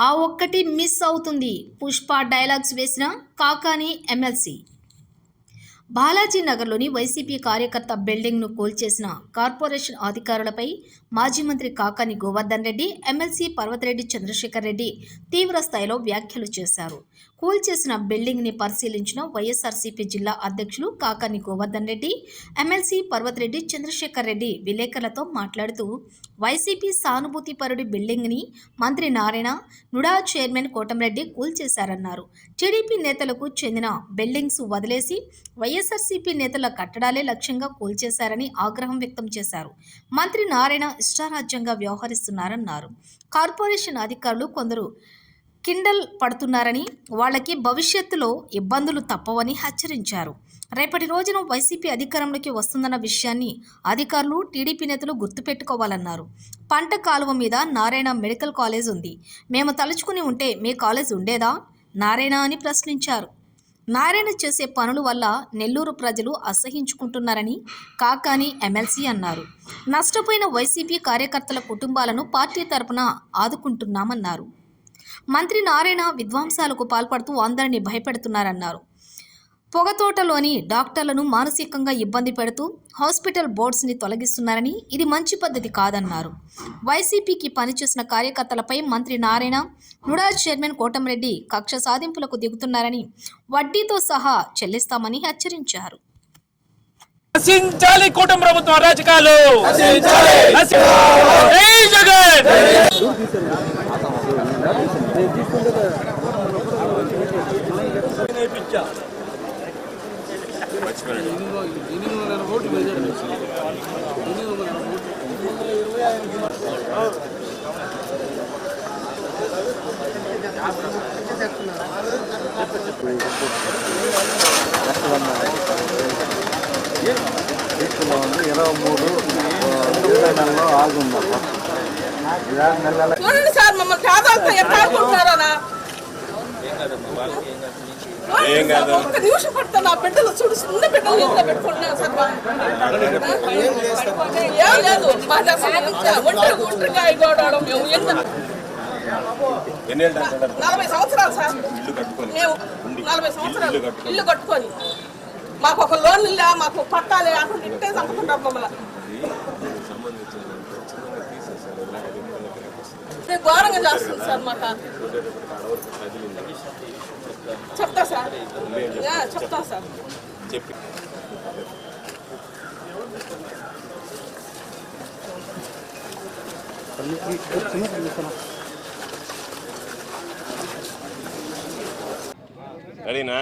ఆ ఒక్కటి మిస్ అవుతుంది. పుష్ప డైలాగ్స్ వేసిన కాకాని ఎమ్మెల్సీ. బాలాజీ నగర్లోని వైసీపీ కార్యకర్త బిల్డింగ్ను కూల్చేసిన కార్పొరేషన్ అధికారులపై మాజీ మంత్రి కాకాని గోవర్ధన్ రెడ్డి ఎమ్మెల్సీ పర్వతరెడ్డి చంద్రశేఖర్ రెడ్డి తీవ్ర స్థాయిలో వ్యాఖ్యలు చేశారు. కూల్చేసిన బిల్డింగ్ని పరిశీలించిన వైఎస్ఆర్సీపీ జిల్లా అధ్యక్షులు కాకాని గోవర్ధన్ రెడ్డి ఎమ్మెల్సీ పర్వతరెడ్డి చంద్రశేఖర్ రెడ్డి విలేకరులతో మాట్లాడుతూ వైసీపీ సానుభూతిపరుడి బిల్డింగ్ని మంత్రి నారాయణ నుడా చైర్మన్ కోటంరెడ్డి కూల్చేశారన్నారు. టీడీపీ నేతలకు చెందిన బిల్డింగ్స్ వదిలేసి వైఎస్ఆర్సీపీ నేతల కట్టడాలే లక్ష్యంగా కూల్చేశారని ఆగ్రహం వ్యక్తం చేశారు. మంత్రి నారాయణ ఇష్టారాజ్యంగా వ్యవహరిస్తున్నారన్నారు. కార్పొరేషన్ అధికారులు కొందరు కిండల్ పడుతున్నారని వాళ్ళకి భవిష్యత్తులో ఇబ్బందులు తప్పవని హెచ్చరించారు. రేపటి రోజున వైసీపీ అధికారంలోకి వస్తుందన్న విషయాన్ని అధికారులు టీడీపీ నేతలు గుర్తుపెట్టుకోవాలన్నారు. పంట కాలువ మీద నారాయణ మెడికల్ కాలేజ్ ఉంది. మేము తలుచుకుని ఉంటే మీ కాలేజ్ ఉండేదా? నారాయణ అని ప్రశ్నించారు. నారాయణ చేసే పనుల వల్ల నెల్లూరు ప్రజలు అసహించుకుంటున్నారని కాకాని ఎమ్మెల్సీ అన్నారు. నష్టపోయిన వైసీపీ కార్యకర్తల కుటుంబాలను పార్టీ తరపున ఆదుకుంటున్నామన్నారు. మంత్రి నారాయణ విధ్వంసాలకు పాల్పడుతూ అందరినీ భయపెడుతున్నారన్నారు. పొగతోటలోని డాక్టర్లను మానసికంగా ఇబ్బంది పెడుతూ హాస్పిటల్ బోర్డ్స్ని తొలగిస్తున్నారని ఇది మంచి పద్ధతి కాదన్నారు. వైసీపీకి పనిచేసిన కార్యకర్తలపై మంత్రి నారాయణ నుడా చైర్మన్ కోటంరెడ్డి కక్ష సాధింపులకు దిగుతున్నారని వడ్డీతో సహా చెల్లిస్తామని హెచ్చరించారు. నశించాలి కుటుంబ ప్రభుత్వం అరాచకాలు. నశి- జై జగన్ తీసుకులో ఉంది ఇరవై మూడు తొమ్మిది నెలలో ఆగుందమ్మా చూడండి సార్ మమ్మల్ని పేదలతో ఎట్లా ఏం కాదు. ఒక్క నిమిషం పడుతుంది. నా బిడ్డలు చూడు చిన్న బిడ్డలు ఇంట్లో పెట్టుకుంటున్నాను సార్. ఏం లేదు. మాది అసలు ఒంటరి మేము. ఎంత? నలభై సంవత్సరాలు సార్. మేము నలభై సంవత్సరాలు ఇల్లు కట్టుకొని. మాకు ఒక లోన్ ఇల్లా మాకు పట్టాలే అక్కడ ఇంటే చంపుకుంటారు మమ్మల్ని. ఘోరంగా చేస్తుంది సార్ మాకు. చెప్తా సార్ చెప్తా సార్ చెప్పి రెడీనా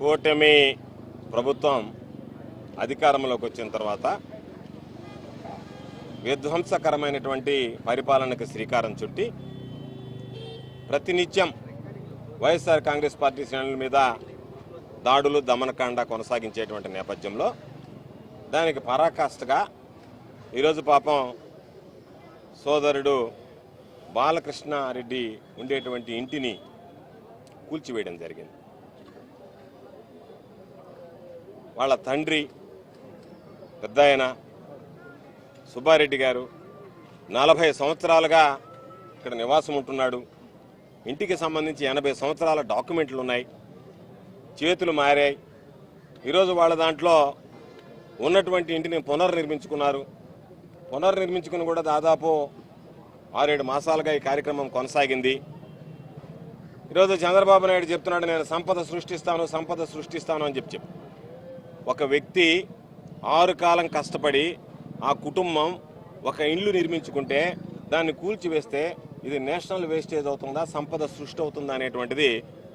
కూటమి ప్రభుత్వం అధికారంలోకి వచ్చిన తర్వాత విధ్వంసకరమైనటువంటి పరిపాలనకు శ్రీకారం చుట్టి ప్రతినిత్యం వైఎస్ఆర్ కాంగ్రెస్ పార్టీ శ్రేణుల మీద దాడులు దమనకాండ కొనసాగించేటువంటి నేపథ్యంలో దానికి పరాకాష్ఠగా ఈరోజు పాపం సోదరుడు బాలకృష్ణారెడ్డి ఉండేటువంటి ఇంటిని కూల్చివేయడం జరిగింది. వాళ్ళ తండ్రి పెద్ద సుబ్బారెడ్డి గారు నలభై సంవత్సరాలుగా ఇక్కడ నివాసం ఉంటున్నాడు. ఇంటికి సంబంధించి ఎనభై సంవత్సరాల డాక్యుమెంట్లు ఉన్నాయి. చేతులు మారాయి. ఈరోజు వాళ్ళ దాంట్లో ఉన్నటువంటి ఇంటిని పునర్నిర్మించుకున్నారు. పునర్నిర్మించుకుని కూడా దాదాపు ఆరేడు మాసాలుగా ఈ కార్యక్రమం కొనసాగింది. ఈరోజు చంద్రబాబు నాయుడు చెప్తున్నాడు నేను సంపద సృష్టిస్తాను సంపద సృష్టిస్తాను అని చెప్పి చెప్పు. ఒక వ్యక్తి ఆరు కాలం కష్టపడి ఆ కుటుంబం ఒక ఇల్లు నిర్మించుకుంటే దాన్ని కూల్చివేస్తే ఇది నేషనల్ వేస్టేజ్ అవుతుందా సంపద సృష్టి అవుతుందా అనేటువంటిది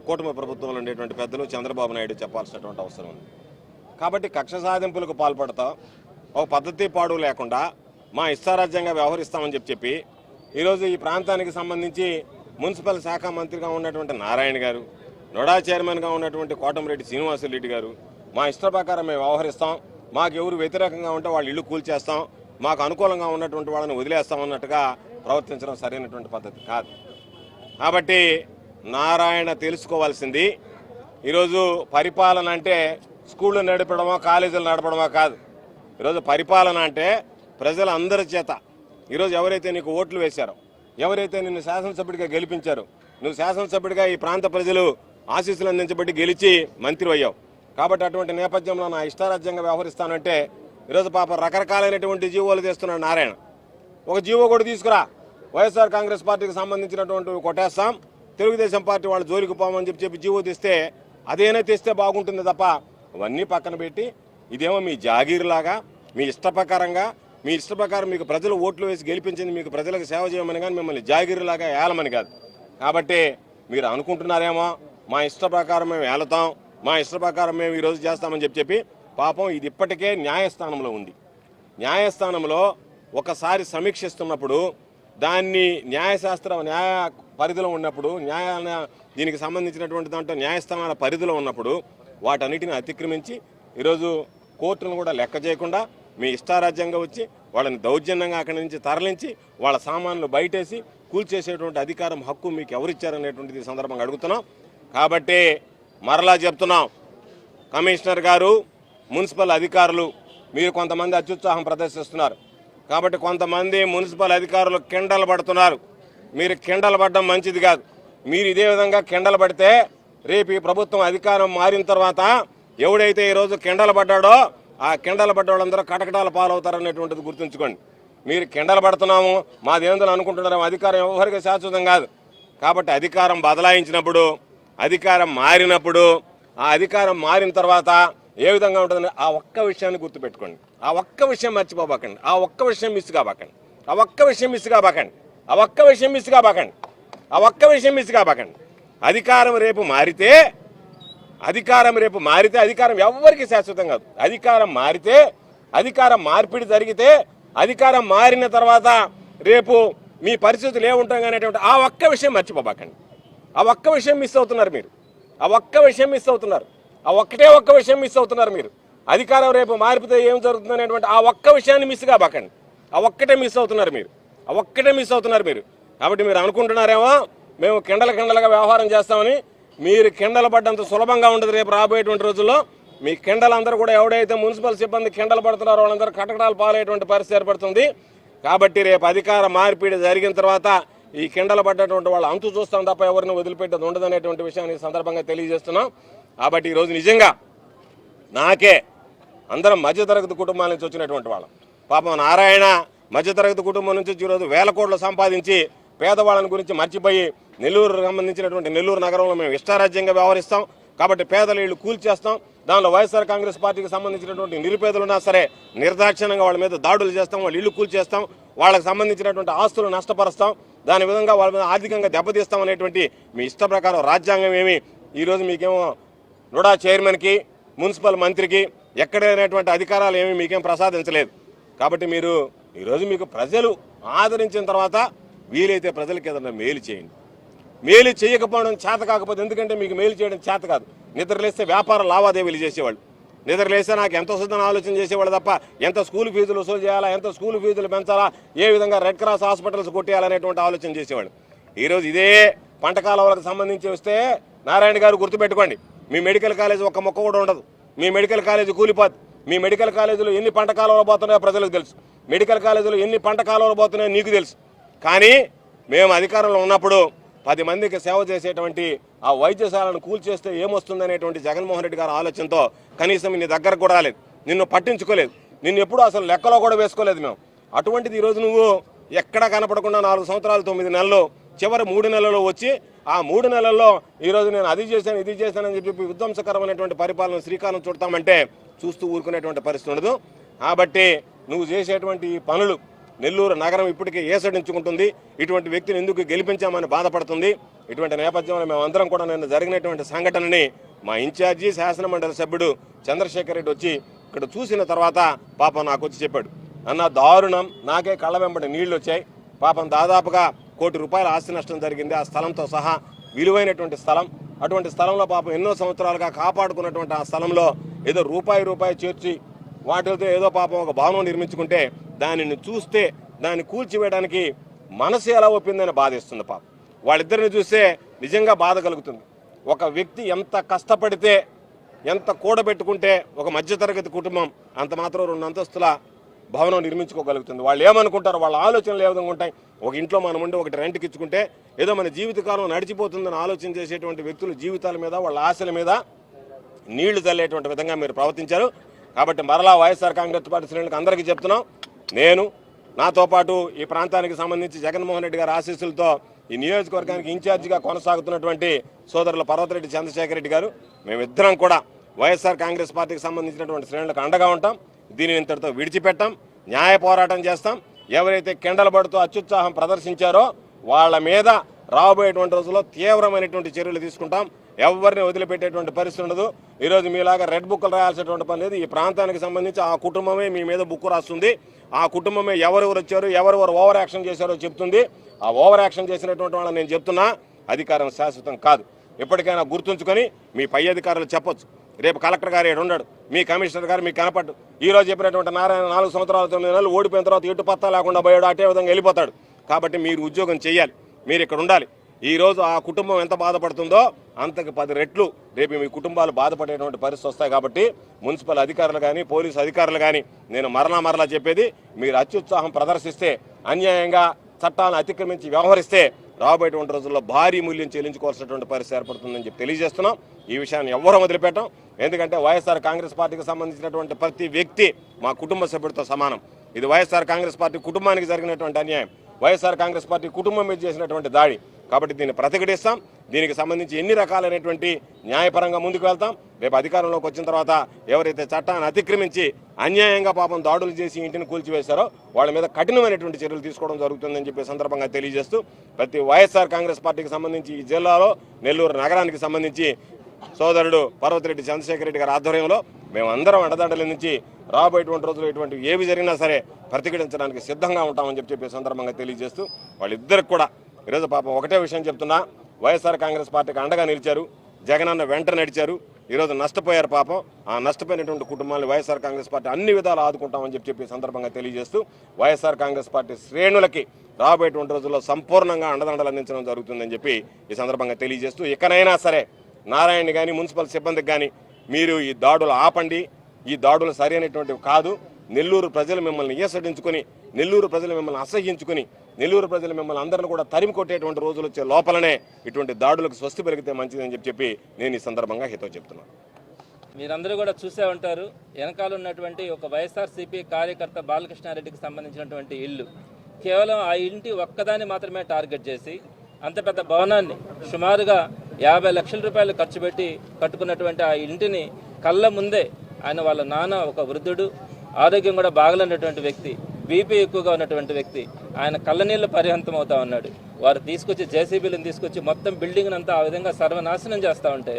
కూటమి ప్రభుత్వంలో ఉండేటువంటి పెద్దలు చంద్రబాబు నాయుడు చెప్పాల్సినటువంటి అవసరం ఉంది. కాబట్టి కక్ష సాధింపులకు పాల్పడతాం. ఒక పద్ధతి పాడు లేకుండా మా ఇష్టారాజ్యంగా వ్యవహరిస్తామని చెప్పి చెప్పి ఈరోజు ఈ ప్రాంతానికి సంబంధించి మున్సిపల్ శాఖ మంత్రిగా ఉన్నటువంటి నారాయణ గారు నొడా చైర్మన్గా ఉన్నటువంటి కోటమిరెడ్డి శ్రీనివాసరెడ్డి గారు మా ఇష్ట ప్రకారం మేము వ్యవహరిస్తాం. మాకు ఎవరు వ్యతిరేకంగా ఉంటే వాళ్ళు ఇల్లు కూల్చేస్తాం. మాకు అనుకూలంగా ఉన్నటువంటి వాళ్ళని వదిలేస్తాం అన్నట్టుగా ప్రవర్తించడం సరైనటువంటి పద్ధతి కాదు. కాబట్టి నారాయణ తెలుసుకోవాల్సింది. ఈరోజు పరిపాలన అంటే స్కూళ్ళు నడపడమో కాలేజీలు నడపడమో కాదు. ఈరోజు పరిపాలన అంటే ప్రజలందరి చేత. ఈరోజు ఎవరైతే నీకు ఓట్లు వేశారో ఎవరైతే నిన్ను శాసనసభ్యుడిగా గెలిపించారో నువ్వు శాసనసభ్యుడిగా ఈ ప్రాంత ప్రజలు ఆశీస్సులు అందించబట్టి గెలిచి మంత్రి అయ్యావు. కాబట్టి అటువంటి నేపథ్యంలో నా ఇష్టారాజ్యంగా వ్యవహరిస్తానంటే ఈరోజు పాప రకరకాలైనటువంటి జీవోలు తెస్తున్నాడు నారాయణ. ఒక జీవో కూడా తీసుకురా. వైఎస్ఆర్ కాంగ్రెస్ పార్టీకి సంబంధించినటువంటి కొట్టేస్తాం. తెలుగుదేశం పార్టీ వాళ్ళు జోలికి పోమని చెప్పి చెప్పి జీవో తెస్తే అదేనా తెస్తే బాగుంటుంది తప్ప అవన్నీ పక్కన పెట్టి ఇదేమో మీ జాగీర్లాగా మీ ఇష్ట ప్రకారంగా మీ ఇష్ట ప్రకారం మీకు ప్రజలు ఓట్లు వేసి గెలిపించింది మీకు ప్రజలకు సేవ చేయమని కానీ మిమ్మల్ని జాగీర్లాగా ఏలమని కాదు. కాబట్టి మీరు అనుకుంటున్నారేమో మా ఇష్ట ప్రకారం మేము ఏలతాం. మా ఇష్ట ప్రకారం మేము ఈరోజు చేస్తామని చెప్పి చెప్పి పాపం ఇది ఇప్పటికే న్యాయస్థానంలో ఉంది. న్యాయస్థానంలో ఒకసారి సమీక్షిస్తున్నప్పుడు దాన్ని న్యాయశాస్త్ర న్యాయ పరిధిలో ఉన్నప్పుడు న్యాయ దీనికి సంబంధించినటువంటి దాంట్లో న్యాయస్థానాల పరిధిలో ఉన్నప్పుడు వాటన్నిటిని అతిక్రమించి ఈరోజు కోర్టును కూడా లెక్క చేయకుండా మీ ఇష్టారాజ్యంగా వచ్చి వాళ్ళని దౌర్జన్యంగా అక్కడి నుంచి తరలించి వాళ్ళ సామాన్లు బయటేసి కూల్చేసేటువంటి అధికారం హక్కు మీకు ఎవరిచ్చారనేటువంటిది సందర్భంగా అడుగుతున్నాం. కాబట్టి మరలా చెప్తున్నాం. కమిషనర్ గారు మున్సిపల్ అధికారులు మీరు కొంతమంది అత్యుత్సాహం ప్రదర్శిస్తున్నారు. కాబట్టి కొంతమంది మున్సిపల్ అధికారులు కిండలు పడుతున్నారు. మీరు కిండలు పడడం మంచిది కాదు. మీరు ఇదే విధంగా కిండలు పడితే రేపు ఈ ప్రభుత్వం అధికారం మారిన తర్వాత ఎవడైతే ఈరోజు కిండలు పడ్డాడో ఆ కిండలు పడ్డవాళ్ళందరూ కటకటాల పాలవుతారనేటువంటిది గుర్తుంచుకోండి. మీరు కిండలు పడుతున్నాము మాదేందని అనుకుంటున్నారేమో అధికారం ఎవరికి శాశ్వతం కాదు. కాబట్టి అధికారం బదలాయించినప్పుడు అధికారం మారినప్పుడు ఆ అధికారం మారిన తర్వాత ఏ విధంగా ఉంటుందని ఆ ఒక్క విషయాన్ని గుర్తుపెట్టుకోండి. ఆ ఒక్క విషయం మర్చిపోబాకండి. ఆ ఒక్క విషయం మిస్ కాబాకండి. ఆ ఒక్క విషయం మిస్ కాబాకండి. ఆ ఒక్క విషయం మిస్ కాబాకండి. ఆ ఒక్క విషయం మిస్ కాబాకండి. అధికారం రేపు మారితే అధికారం రేపు మారితే అధికారం ఎవరికి శాశ్వతం కాదు. అధికారం మారితే అధికారం మార్పిడి జరిగితే అధికారం మారిన తర్వాత రేపు మీ పరిస్థితులు ఏముంటాం అనేటువంటి ఆ ఒక్క విషయం మర్చిపోబాకండి. ఆ ఒక్క విషయం మిస్ అవుతున్నారు మీరు. ఆ ఒక్క విషయం మిస్ అవుతున్నారు. ఆ ఒక్కటే ఒక్క విషయం మిస్ అవుతున్నారు మీరు. అధికారం రేపు మారిపోతే ఏం జరుగుతుంది అనేటువంటి ఆ ఒక్క విషయాన్ని మిస్ కాబాకండి ఆ ఒక్కటే మిస్ అవుతున్నారు మీరు. ఆ ఒక్కటే మిస్ అవుతున్నారు మీరు. కాబట్టి మీరు అనుకుంటున్నారేమో మేము కిండల కిండలుగా వ్యవహారం చేస్తామని మీరు కిండలు పడ్డంత సులభంగా ఉండదు రేపు రాబోయేటువంటి రోజుల్లో. మీ కిండలందరూ కూడా ఎవడైతే మున్సిపల్ సిబ్బంది కిండలు పడుతున్నారో వాళ్ళందరూ కటకటాలు పాలయ్యేటువంటి పరిస్థితి ఏర్పడుతుంది. కాబట్టి రేపు అధికార మార్పిడి జరిగిన తర్వాత ఈ కిండలు పడ్డటువంటి వాళ్ళు అంతు చూస్తాం తప్ప ఎవరిని వదిలిపెట్టేది ఉండదనేటువంటి విషయాన్ని సందర్భంగా తెలియజేస్తున్నాం. కాబట్టి ఈరోజు నిజంగా నాకే అందరం మధ్యతరగతి కుటుంబాల నుంచి వచ్చినటువంటి వాళ్ళం. పాపం నారాయణ మధ్యతరగతి కుటుంబం నుంచి ఈరోజు వేల కోట్లు సంపాదించి పేదవాళ్ళని గురించి మర్చిపోయి నెల్లూరు సంబంధించినటువంటి నెల్లూరు నగరంలో మేము ఇష్టారాజ్యంగా వ్యవహరిస్తాం. కాబట్టి పేదల ఇళ్ళు కూల్చేస్తాం దానిలో వైఎస్ఆర్ కాంగ్రెస్ పార్టీకి సంబంధించినటువంటి నిరుపేదలున్నా సరే నిర్దాక్షిణ్యంగా వాళ్ళ మీద దాడులు చేస్తాం. వాళ్ళు ఇల్లు కూల్చేస్తాం వాళ్ళకి సంబంధించినటువంటి ఆస్తులు నష్టపరుస్తాం. దాని విధంగా వాళ్ళ మీద ఆర్థికంగా దెబ్బతీస్తామనేటువంటి మీ ఇష్ట ప్రకారం రాజ్యాంగం ఏమి? ఈరోజు మీకేమో నుడా చైర్మన్కి మున్సిపల్ మంత్రికి ఎక్కడైనటువంటి అధికారాలు ఏమీ మీకేం ప్రసాదించలేదు. కాబట్టి మీరు ఈరోజు మీకు ప్రజలు ఆదరించిన తర్వాత వీలైతే ప్రజలకి ఏదైనా మేలు చేయండి. మేలు చేయకపోవడం చేత కాకపోతే ఎందుకంటే మీకు మేలు చేయడం చేత కాదు. నిద్రలేస్తే వ్యాపార లావాదేవీలు చేసేవాళ్ళు. నిద్రలేస్తే నాకు ఎంత వస్తుందని ఆలోచన చేసేవాళ్ళు తప్ప ఎంత స్కూల్ ఫీజులు వసూలు చేయాలా ఎంత స్కూల్ ఫీజులు పెంచాలా ఏ విధంగా రెడ్ క్రాస్ హాస్పిటల్స్ కొట్టేయాలనేటువంటి ఆలోచన చేసేవాళ్ళు. ఈరోజు ఇదే పంట కాలువలకు సంబంధించి వస్తే నారాయణ గారు గుర్తుపెట్టుకోండి మీ మెడికల్ కాలేజ్ ఒక్క మొక్క కూడా ఉండదు. మీ మెడికల్ కాలేజ్ కూలిపోద్ది మీ మెడికల్ కాలేజీలో ఎన్ని పంట కాలువలు పోతున్నాయో ప్రజలకు తెలుసు. మెడికల్ కాలేజీలో ఎన్ని పంట కాలువలు పోతున్నాయో నీకు తెలుసు. కానీ మేము అధికారంలో ఉన్నప్పుడు పది మందికి సేవ చేసేటువంటి ఆ వైద్యశాలను కూల్చేస్తే ఏమొస్తుందనేటువంటి జగన్మోహన్ రెడ్డి గారి ఆలోచనతో కనీసం నీ దగ్గరకు కూడా రాలేదు. నిన్ను పట్టించుకోలేదు. నిన్ను ఎప్పుడు అసలు లెక్కలో కూడా వేసుకోలేదు మేము. అటువంటిది ఈరోజు నువ్వు ఎక్కడ కనపడకుండా నాలుగు సంవత్సరాలు తొమ్మిది నెలలు చివరి మూడు నెలల్లో వచ్చి ఆ మూడు నెలల్లో ఈరోజు నేను అది చేశాను ఇది చేశానని చెప్పి విధ్వంసకరమైనటువంటి పరిపాలన శ్రీకారం చుడతామంటే చూస్తూ ఊరుకునేటువంటి పరిస్థితి ఉండదు. కాబట్టి నువ్వు చేసేటువంటి ఈ పనులు నెల్లూరు నగరం ఇప్పటికే ఏసడించుకుంటుంది. ఇటువంటి వ్యక్తిని ఎందుకు గెలిపించామని బాధపడుతుంది. ఇటువంటి నేపథ్యంలో మేమందరం కూడా నిన్న జరిగినటువంటి సంఘటనని మా ఇన్ఛార్జి శాసనమండలి సభ్యుడు చంద్రశేఖర్ రెడ్డి వచ్చి ఇక్కడ చూసిన తర్వాత పాపం నాకు వచ్చి చెప్పాడు. అన్న దారుణం. నాకే కళ్ళ వెంబడి నీళ్ళు వచ్చాయి. పాపం దాదాపుగా కోటి రూపాయల ఆస్తి నష్టం జరిగింది. ఆ స్థలంతో సహా విలువైనటువంటి స్థలం. అటువంటి స్థలంలో పాపం ఎన్నో సంవత్సరాలుగా కాపాడుకున్నటువంటి ఆ స్థలంలో ఏదో రూపాయి రూపాయి చేర్చి వాటితో ఏదో పాపం ఒక భవనం నిర్మించుకుంటే దానిని చూస్తే దాన్ని కూల్చివేయడానికి మనసు ఎలా ఒప్పిందని బాధిస్తుంది పాపం. వాళ్ళిద్దరిని చూస్తే నిజంగా బాధ కలుగుతుంది. ఒక వ్యక్తి ఎంత కష్టపడితే ఎంత కూడబెట్టుకుంటే ఒక మధ్యతరగతి కుటుంబం అంత మాత్రం రెండు అంతస్తుల భవనం నిర్మించుకోగలుగుతుంది. వాళ్ళు ఏమనుకుంటారు వాళ్ళ ఆలోచనలు ఏ విధంగా ఉంటాయి ఒక ఇంట్లో మనం ఉండి ఒకటి రెంట్కి ఇచ్చుకుంటే ఏదో మన జీవితకాలం నడిచిపోతుందని ఆలోచన చేసేటువంటి వ్యక్తుల జీవితాల మీద వాళ్ళ ఆశల మీద నీళ్ళు చల్లేటువంటి విధంగా మీరు ప్రవర్తించారు. కాబట్టి మరలా వైఎస్ఆర్ కాంగ్రెస్ పార్టీ శ్రేణులకు అందరికీ చెప్తున్నాం. నేను నాతో పాటు ఈ ప్రాంతానికి సంబంధించి జగన్మోహన్ రెడ్డి గారి ఆశీస్సులతో ఈ నియోజకవర్గానికి ఇన్ఛార్జిగా కొనసాగుతున్నటువంటి సోదరులు పర్వతరెడ్డి చంద్రశేఖర్ రెడ్డి గారు మేమిద్దరం కూడా వైఎస్ఆర్ కాంగ్రెస్ పార్టీకి సంబంధించినటువంటి శ్రేణులకు అండగా ఉంటాం. దీనిని ఇంతటితో విడిచిపెట్టాం. న్యాయ పోరాటం చేస్తాం. ఎవరైతే కెండలబడుతూ అత్యుత్సాహం ప్రదర్శించారో వాళ్ళ మీద రాబోయేటువంటి రోజుల్లో తీవ్రమైనటువంటి చర్యలు తీసుకుంటాం. ఎవరిని వదిలిపెట్టేటువంటి పరిస్థితి ఉండదు. ఈరోజు మీలాగా రెడ్ బుక్లు రాయాల్సినటువంటి పని లేదు. ఈ ప్రాంతానికి సంబంధించి ఆ కుటుంబమే మీ మీద బుక్ రాస్తుంది. ఆ కుటుంబమే ఎవరెవరు వచ్చారు ఎవరెవరు ఓవర్ యాక్షన్ చేశారో చెప్తుంది. ఆ ఓవర్ యాక్షన్ చేసినటువంటి వాళ్ళని నేను చెప్తున్నా అధికారం శాశ్వతం కాదు. ఎప్పటికైనా గుర్తుంచుకొని మీ పై అధికారులు చెప్పొచ్చు. రేపు కలెక్టర్ గారు ఏడు ఉన్నాడు మీ కమిషనర్ గారు మీకు కనపడ్డు. ఈ రోజు చెప్పినటువంటి నారాయణ నాలుగు సంవత్సరాల తొమ్మిది నెలలు ఓడిపోయిన తర్వాత ఎటు పత్తా లేకుండా పోయాడు అటే విధంగా వెళ్ళిపోతాడు. కాబట్టి మీరు ఉద్యోగం చేయాలి మీరు ఇక్కడ ఉండాలి. ఈరోజు ఆ కుటుంబం ఎంత బాధపడుతుందో అంతకు పది రెట్లు రేపు మీ కుటుంబాలు బాధపడేటువంటి పరిస్థితి వస్తాయి కాబట్టి మున్సిపల్ అధికారులు కానీ పోలీసు అధికారులు కానీ నేను మరలా మరలా చెప్పేది మీరు అత్యుత్సాహం ప్రదర్శిస్తే అన్యాయంగా చట్టాలను అతిక్రమించి వ్యవహరిస్తే రాబోయేటువంటి రోజుల్లో భారీ మూల్యం చెల్లించుకోవాల్సినటువంటి పరిస్థితి ఏర్పడుతుందని చెప్పి తెలియజేస్తున్నాం. ఈ విషయాన్ని ఎవ్వరూ వదిలిపెట్టాం. ఎందుకంటే వైఎస్ఆర్ కాంగ్రెస్ పార్టీకి సంబంధించినటువంటి ప్రతి వ్యక్తి మా కుటుంబ సభ్యుడితో సమానం. ఇది వైఎస్ఆర్ కాంగ్రెస్ పార్టీ కుటుంబానికి జరిగినటువంటి అన్యాయం. వైఎస్ఆర్ కాంగ్రెస్ పార్టీ కుటుంబం మీద చేసినటువంటి దాడి. కాబట్టి దీన్ని ప్రతిఘటిస్తాం. దీనికి సంబంధించి ఎన్ని రకాలైనటువంటి న్యాయపరంగా ముందుకు వెళ్తాం? రేపు అధికారంలోకి వచ్చిన తర్వాత ఎవరైతే చట్టాన్ని అతిక్రమించి అన్యాయంగా పాపం దాడులు చేసి ఇంటిని కూల్చివేశారో వాళ్ళ మీద కఠినమైనటువంటి చర్యలు తీసుకోవడం జరుగుతుందని చెప్పి సందర్భంగా తెలియజేస్తూ ప్రతి వైఎస్ఆర్ కాంగ్రెస్ పార్టీకి సంబంధించి ఈ జిల్లాలో నెల్లూరు నగరానికి సంబంధించి సోదరుడు పర్వతిరెడ్డి చంద్రశేఖర రెడ్డి గారి ఆధ్వర్యంలో మేమందరం అండదండల నుంచి రాబోయేటువంటి రోజులు ఇటువంటి ఏవి జరిగినా సరే ప్రతిఘటించడానికి సిద్ధంగా ఉంటామని చెప్పి చెప్పే సందర్భంగా తెలియజేస్తూ వాళ్ళిద్దరికి కూడా ఈరోజు పాపం ఒకటే విషయం చెప్తున్నా. వైఎస్ఆర్ కాంగ్రెస్ పార్టీకి అండగా నిలిచారు. జగనన్న వెంట నడిచారు. ఈరోజు నష్టపోయారు పాపం. ఆ నష్టపోయినటువంటి కుటుంబాన్ని వైఎస్ఆర్ కాంగ్రెస్ పార్టీ అన్ని విధాలు ఆదుకుంటామని చెప్పి చెప్పి సందర్భంగా తెలియజేస్తూ వైఎస్ఆర్ కాంగ్రెస్ పార్టీ శ్రేణులకి రాబోయేటువంటి రోజుల్లో సంపూర్ణంగా అండదండలు అందించడం జరుగుతుందని చెప్పి ఈ సందర్భంగా తెలియజేస్తూ ఎక్కడైనా సరే నారాయణ కానీ మున్సిపల్ సిబ్బందికి కానీ మీరు ఈ దాడులు ఆపండి. ఈ దాడులు సరైనటువంటివి కాదు. నెల్లూరు ప్రజలు మిమ్మల్ని ఈసడించుకొని నెల్లూరు ప్రజలు మిమ్మల్ని అసహ్యించుకొని నెల్లూరు ప్రజలు మిమ్మల్ని అందరిని కూడా తరిమి కొట్టేటువంటి రోజులు వచ్చే లోపలనే ఇటువంటి దాడులకు స్వస్తి పెరిగితే మంచిదని చెప్పి చెప్పి నేను ఈ సందర్భంగా హితో చెప్తున్నాను. మీరందరూ కూడా చూసే ఉంటారు వెనకాల ఉన్నటువంటి ఒక వైఎస్ఆర్సీపీ కార్యకర్త బాలకృష్ణారెడ్డికి సంబంధించినటువంటి ఇల్లు. కేవలం ఆ ఇంటి ఒక్కదాన్ని మాత్రమే టార్గెట్ చేసి అంత పెద్ద భవనాన్ని సుమారుగా యాభై లక్షల రూపాయలు ఖర్చు పెట్టి కట్టుకున్నటువంటి ఆ ఇంటిని కళ్ళ ముందే ఆయన వాళ్ళ నాన్న ఒక వృద్ధుడు ఆరోగ్యం కూడా బాగలేనటువంటి వ్యక్తి బీపీ ఎక్కువగా ఉన్నటువంటి వ్యక్తి ఆయన కళ్ళనీళ్ళు పరిహంతం అవుతా ఉన్నాడు. వారు తీసుకొచ్చి జేసీబీలను తీసుకొచ్చి మొత్తం బిల్డింగ్ అంతా ఆ విధంగా సర్వనాశనం చేస్తూ ఉంటే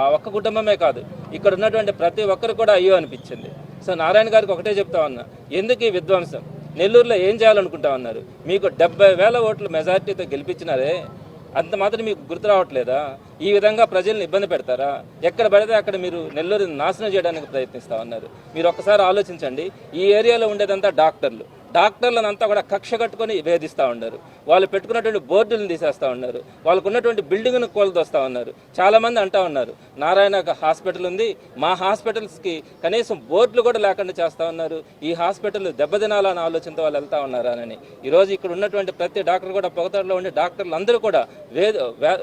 ఆ ఒక్క కుటుంబమే కాదు ఇక్కడ ఉన్నటువంటి ప్రతి ఒక్కరు కూడా అయ్యో అనిపించింది. సో నారాయణ గారికి ఒకటే చెప్తా ఉన్నా ఎందుకు ఈ విధ్వంసం? నెల్లూరులో ఏం చేయాలనుకుంటా ఉన్నారు? మీకు డెబ్బై వేల ఓట్ల మెజార్టీతో గెలిపించినారే అంత మాత్రం మీకు గుర్తు రావట్లేదా? ఈ విధంగా ప్రజల్ని ఇబ్బంది పెడతారా? ఎక్కడ పడితే అక్కడ మీరు నెల్లూరుని నాశనం చేయడానికి ప్రయత్నిస్తా ఉన్నారు మీరు ఒక్కసారి ఆలోచించండి. ఈ ఏరియాలో ఉండేదంతా డాక్టర్లు. డాక్టర్లను అంతా కూడా కక్ష కట్టుకొని వేధిస్తూ ఉన్నారు. వాళ్ళు పెట్టుకున్నటువంటి బోర్డులను తీసేస్తూ ఉన్నారు. వాళ్ళకు ఉన్నటువంటి బిల్డింగ్ను కోల్దొస్తూ ఉన్నారు. చాలామంది అంటా ఉన్నారు నారాయణ హాస్పిటల్ ఉంది మా హాస్పిటల్స్కి కనీసం బోర్డులు కూడా లేకుండా చేస్తూ ఉన్నారు. ఈ హాస్పిటల్ దెబ్బతినాలన్న ఆలోచనతో వాళ్ళు వెళ్తా ఉన్నారు? అని. ఈరోజు ఇక్కడ ఉన్నటువంటి ప్రతి డాక్టర్ కూడా పొగతాడులో ఉండే డాక్టర్లు అందరూ కూడా వేద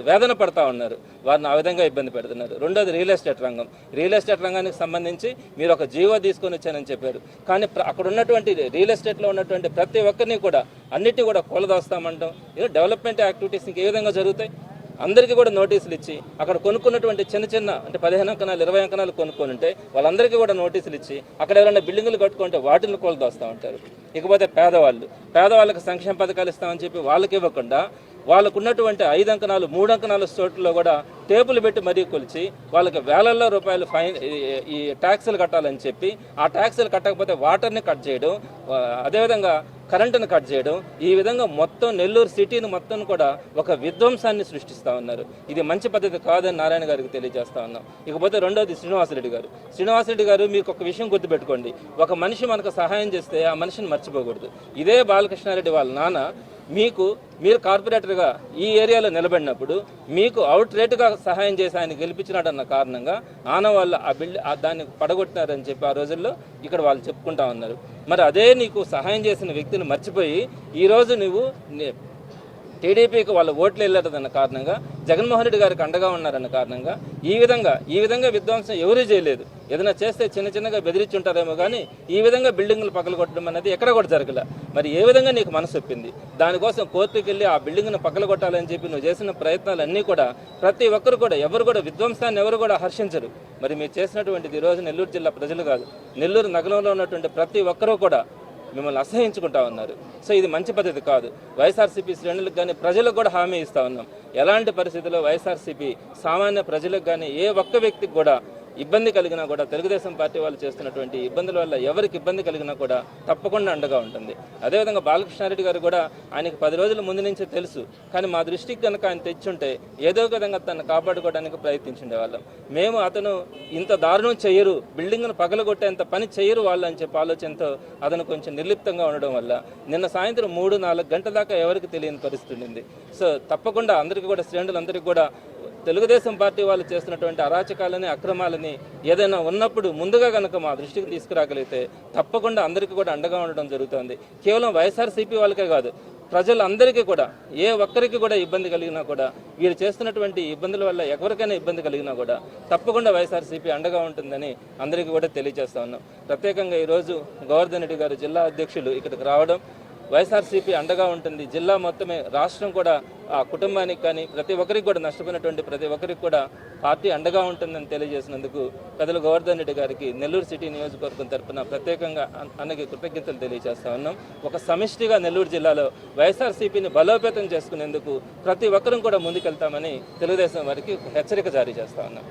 వేదన పడతా ఉన్నారు. వారిని ఆ విధంగా ఇబ్బంది పెడుతున్నారు. రెండోది రియల్ ఎస్టేట్ రంగం. రియల్ ఎస్టేట్ రంగానికి సంబంధించి మీరు ఒక జీవో తీసుకొని వచ్చానని చెప్పారు. కానీ అక్కడ ఉన్నటువంటి రియల్ ఎస్టేట్లో ఉన్నటువంటి ప్రతి ఒక్కరిని కూడా అన్నిటి కూడా కూలదోస్తామంటాం. ఇది డెవలప్మెంట్ యాక్టివిటీస్ ఇంకే ఏ విధంగా జరుగుతాయి. అందరికీ కూడా నోటీసులు ఇచ్చి అక్కడ కొనుక్కున్నటువంటి చిన్న చిన్న అంటే పదిహేను అంకణాలు ఇరవై అంకణాలు కొనుక్కొని ఉంటే వాళ్ళందరికీ కూడా నోటీసులు ఇచ్చి అక్కడ ఎవరైనా బిల్డింగులు కట్టుకుంటే వాటిని కూలదోస్తామంటారు. ఇకపోతే పేదవాళ్ళు. పేదవాళ్ళకి సంక్షేమ పథకాలు ఇస్తామని చెప్పి వాళ్ళకి ఇవ్వకుండా వాళ్ళకు ఉన్నటువంటి ఐదు అంకనాలు మూడు అంకనాలు చోట్లలో కూడా టేబుల్ పెట్టి మరీ కొలిచి వాళ్ళకి వేలల్లో రూపాయలు ఫైన్ ఈ- ట్యాక్సులు కట్టాలని చెప్పి ఆ ట్యాక్సులు కట్టకపోతే వాటర్ని కట్ చేయడం అదేవిధంగా కరెంటును కట్ చేయడం ఈ విధంగా మొత్తం నెల్లూరు సిటీని మొత్తం కూడా ఒక విధ్వంసాన్ని సృష్టిస్తూ ఉన్నారు. ఇది మంచి పద్ధతి కాదని నారాయణ గారికి తెలియజేస్తా ఉన్నాం. ఇకపోతే రెండోది శ్రీనివాసరెడ్డి గారు. శ్రీనివాసరెడ్డి గారు మీకు ఒక విషయం గుర్తుపెట్టుకోండి. ఒక మనిషి మనకు సహాయం చేస్తే ఆ మనిషిని మర్చిపోకూడదు. ఇదే బాలకృష్ణారెడ్డి వాళ్ళ నాన్న మీకు మీరు కార్పొరేటర్గా ఈ ఏరియాలో నిలబడినప్పుడు మీకు అవుట్ రేటుగా సహాయం చేసి ఆయన గెలిపించినాడన్న కారణంగా ఆనవాళ్ళు ఆ బిల్డ్ ఆ దాన్ని పడగొట్టినారని చెప్పి ఆ రోజుల్లో ఇక్కడ వాళ్ళు చెప్పుకుంటా ఉన్నారు. మరి అదే నీకు సహాయం చేసిన వ్యక్తిని మర్చిపోయి ఈరోజు నువ్వు టీడీపీకి వాళ్ళ ఓట్లు వెళ్ళదన్న కారణంగా జగన్మోహన్ రెడ్డి గారికి అండగా ఉన్నారన్న కారణంగా ఈ విధంగా ఈ విధంగా విధ్వంసం ఎవరూ చేయలేదు. ఏదైనా చేస్తే చిన్న చిన్నగా బెదిరించి ఉంటారేమో కానీ ఈ విధంగా బిల్డింగ్లు పక్కలు కొట్టడం అనేది ఎక్కడ కూడా జరగలే. మరి ఏ విధంగా నీకు మనసు ఒప్పింది? దానికోసం కోర్టుకి వెళ్ళి ఆ బిల్డింగ్ను పక్కలు కొట్టాలని చెప్పి నువ్వు చేసిన ప్రయత్నాలన్నీ కూడా ప్రతి ఒక్కరు కూడా ఎవరు కూడా విధ్వంసాన్ని ఎవరు కూడా హర్షించరు. మరి మీరు చేసినటువంటిది ఈరోజు రోజు నెల్లూరు జిల్లా ప్రజలు కాదు. నెల్లూరు నగరంలో ఉన్నటువంటి ప్రతి ఒక్కరూ కూడా మిమ్మల్ని అసహించుకుంటా ఉన్నారు. సో ఇది మంచి పద్ధతి కాదు. వైఎస్ఆర్సీపీ శ్రేణులకు కానీ ప్రజలకు కూడా హామీ ఇస్తా ఉన్నాం. ఎలాంటి పరిస్థితుల్లో వైఎస్ఆర్సీపీ సామాన్య ప్రజలకు కానీ ఏ ఒక్క వ్యక్తికి కూడా ఇబ్బంది కలిగినా కూడా తెలుగుదేశం పార్టీ వాళ్ళు చేస్తున్నటువంటి ఇబ్బందుల వల్ల ఎవరికి ఇబ్బంది కలిగినా కూడా తప్పకుండా అండగా ఉంటుంది. అదేవిధంగా బాలకృష్ణారెడ్డి గారు కూడా ఆయనకు పది రోజుల ముందు నుంచే తెలుసు. కానీ మా దృష్టికి కనుక ఆయన తెచ్చుంటే ఏదో ఒక విధంగా తను కాపాడుకోవడానికి ప్రయత్నించుండే వాళ్ళం. మేము అతను ఇంత దారుణం చేయరు బిల్డింగ్ను పగలగొట్టేంత పని చేయరు వాళ్ళు అని చెప్పి ఆలోచనతో అతను కొంచెం నిర్లిప్తంగా ఉండడం వల్ల నిన్న సాయంత్రం మూడు నాలుగు గంటల దాకా ఎవరికి తెలియని పరిస్థితి ఉండింది. సో తప్పకుండా అందరికీ కూడా శ్రేణులందరికీ కూడా తెలుగుదేశం పార్టీ వాళ్ళు చేస్తున్నటువంటి అరాచకాలని అక్రమాలని ఏదైనా ఉన్నప్పుడు ముందుగా కనుక మా దృష్టికి తీసుకురాగలిగితే తప్పకుండా అందరికీ కూడా అండగా ఉండడం జరుగుతుంది. కేవలం వైఎస్ఆర్సీపీ వాళ్ళకే కాదు ప్రజలందరికీ కూడా ఏ ఒక్కరికి కూడా ఇబ్బంది కలిగినా కూడా వీరు చేస్తున్నటువంటి ఇబ్బందుల వల్ల ఎవరికైనా ఇబ్బంది కలిగినా కూడా తప్పకుండా వైఎస్ఆర్సీపీ అండగా ఉంటుందని అందరికీ కూడా తెలియజేస్తా ఉన్నాం. ప్రత్యేకంగా ఈరోజు గోవర్ధన్ రెడ్డి గారు జిల్లా అధ్యక్షులు ఇక్కడికి రావడం వైఎస్ఆర్సీపీ అండగా ఉంటుంది. జిల్లా మొత్తమే రాష్ట్రం కూడా ఆ కుటుంబానికి కానీ ప్రతి ఒక్కరికి కూడా నష్టపోయినటువంటి ప్రతి ఒక్కరికి కూడా పార్టీ అండగా ఉంటుందని తెలియజేసినందుకు పెద్దలు గోవర్ధన్ రెడ్డి గారికి నెల్లూరు సిటీ నియోజకవర్గం తరఫున ప్రత్యేకంగా అన్నకి కృతజ్ఞతలు తెలియజేస్తా ఉన్నాం. ఒక సమిష్టిగా నెల్లూరు జిల్లాలో వైఎస్ఆర్సీపీని బలోపేతం చేసుకునేందుకు ప్రతి ఒక్కరూ కూడా ముందుకెళ్తామని తెలుగుదేశం వారికి హెచ్చరిక జారీ చేస్తా ఉన్నాం.